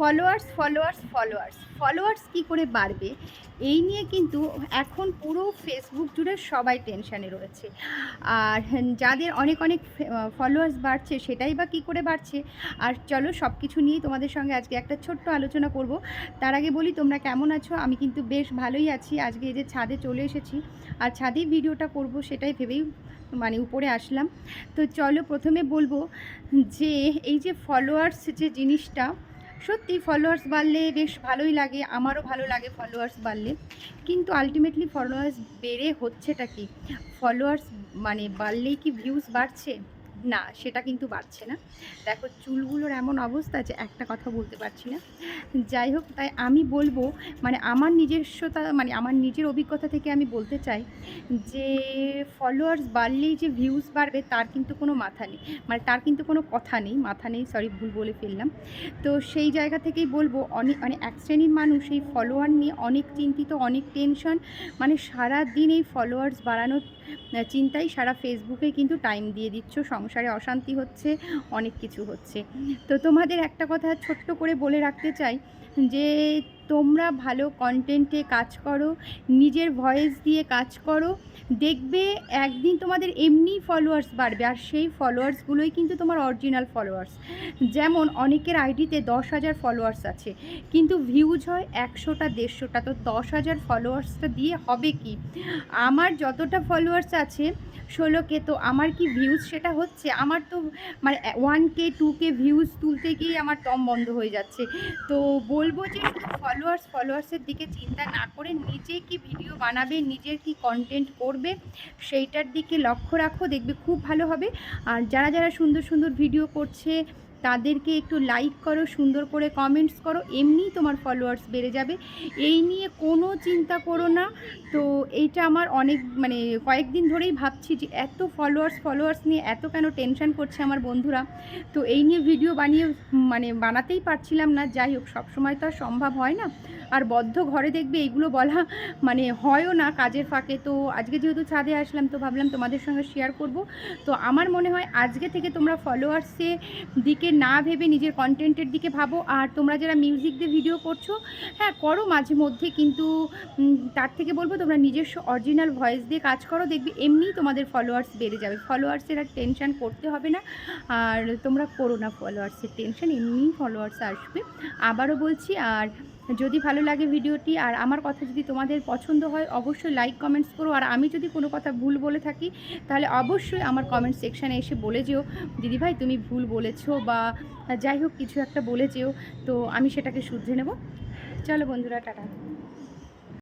Followers followers followers followers কী করে বাড়বে? এই নিয়ে কিন্তু এখন পুরো ফেসবুক জুড়ে সবাই টেনশানে রয়েছে। আর যাদের অনেক অনেক ফলোয়ার্স বাড়ছে, সেটাই বা কী করে বাড়ছে? আর চলো সব কিছু নিয়েই তোমাদের সঙ্গে আজকে একটা ছোট্ট আলোচনা করব। তার আগে বলি, তোমরা কেমন আছো? আমি কিন্তু বেশ ভালোই আছি। আজকে এই যে ছাদে চলে এসেছি। আর ছাদেই ভিডিওটা করব সেটাই ভেবেই মানে উপরে আসলাম। তো চলো প্রথমে বলব যে, এই যে ফলোয়ার্স যে জিনিসটা সত্যি ফলোয়ার্স বাড়লে বেশ ভালোই লাগে, আমারও ভালো লাগে ফলোয়ার্স বাড়লে। কিন্তু আলটিমেটলি ফলোয়ার্স বেড়ে হচ্ছেটা কি? ফলোয়ার্স মানে বাড়লেই কি ভিউজ বাড়ছে? না, সেটা কিন্তু বাড়ছে না। দেখো, চুলগুলোর এমন অবস্থা যে একটা কথা বলতে পারছি না। যাই হোক, তাই আমি বলব মানে আমার নিজস্বতা মানে আমার নিজের অভিজ্ঞতা থেকে আমি বলতে চাই যে ফলোয়ার্স বাড়লেই যে ভিউজ বাড়বে, তার কিন্তু কোনো মাথা নেই। মানে তার কিন্তু কোনো কথা নেই, মাথা নেই সরি ভুল বলে ফেললাম। তো সেই জায়গা থেকেই বলব অনেক মানে এক শ্রেণির মানুষ, এই ফলোয়ার নিয়ে অনেক চিন্তিত, অনেক টেনশন মানে সারা দিন এই ফলোয়ার্স বাড়ানোর চিন্তায় সারা ফেসবুকে কিন্তু টাইম দিয়ে দিচ্ছ সংসারে অশান্তি হচ্ছে, অনেক কিছু হচ্ছে। তো তোমাদের একটা কথা ছোট্ট করে বলে রাখতে চাই যে, তোমরা ভালো কন্টেন্টে কাজ করো, নিজের ভয়েস দিয়ে কাজ করো, দেখবে একদিন তোমাদের এমনি ফলোয়ার্স বাড়বে আর সেই ফলোয়ার্সগুলোই কিন্তু তোমার অরিজিনাল ফলোয়ার্স যেমন অনেকের আইডিতে দশ হাজার ফলোয়ার্স আছে, কিন্তু ভিউজ হয় একশোটা, দেড়শোটা, তো দশ হাজার ফলোয়ার্সটা দিয়ে হবে কি? আমার যতটা ফলোয়ার্স আছে ষোলো কে, তো আমার কি ভিউজ সেটা হচ্ছে? আমার তো মানে one K two K views তুলতে গিয়েই আমার দম বন্ধ হয়ে যাচ্ছে। তো বলব যে ফলোয়ার্স ফলোয়ার্সের দিকে চিন্তা না করে নিজে কি ভিডিও বানাবে, নিজের কি কন্টেন্ট করবে, সেইটার দিকে লক্ষ্য রাখো, দেখবে খুব ভালো হবে। আর যারা যারা সুন্দর সুন্দর ভিডিও করছে তাদেরকে একটু লাইক করো, সুন্দর করে কমেন্টস করো, এমনিই তোমার ফলোয়ার্স বেড়ে যাবে। এই নিয়ে কোনো চিন্তা করো না। তো এইটা আমার অনেক মানে কয়েকদিন ধরেই ভাবছি যে এত ফলোয়ার্স ফলোয়ার্স নিয়ে এত কেন টেনশন করছে আমার বন্ধুরা। তো এই নিয়ে ভিডিও বানিয়ে মানে বানাতেই পারছিলাম না। যাই হোক, সবসময় তো আর সম্ভব হয় না। আর বদ্ধ ঘরে দেখবে এইগুলো বলা মানে হয়ও না কাজের ফাঁকে। তো আজকে যেহেতু ছাদে আসলাম, তো ভাবলাম তোমাদের সঙ্গে শেয়ার করব। তো আমার মনে হয় আজকে থেকে তোমরা ফলোয়ার্সের দিকে না ভেবে নিজের কন্টেন্টের দিকে ভাবো। আর তোমরা যারা মিউজিক দিয়ে ভিডিও করছ হ্যাঁ করো মাঝে মধ্যে। কিন্তু তার থেকে বলব, তোমরা নিজস্ব অরিজিনাল ভয়েস দিয়ে কাজ করো। দেখবে এমনি তোমাদের ফলোয়ার্স বেড়ে যাবে। ফলোয়ার্সের আর টেনশান করতে হবে না। আর তোমরা করো না ফলোয়ার্সের টেনশান এমনি ফলোয়ার্স আসবে। আবারও বলছি, আর যদি ভালো লাগে ভিডিওটি আর আমার কথা যদি তোমাদের পছন্দ হয়, অবশ্যই লাইক কমেন্টস করো। আর আমি যদি কোনো কথা ভুল বলে থাকি, তাহলে অবশ্যই আমার কমেন্ট সেকশানে এসে বলে যেও। দিদিভাই তুমি ভুল বলেছ বা যাই হোক, কিছু একটা বলে যেও। তো আমি সেটাকে শুধরে নেব। চলো বন্ধুরা, টাটা।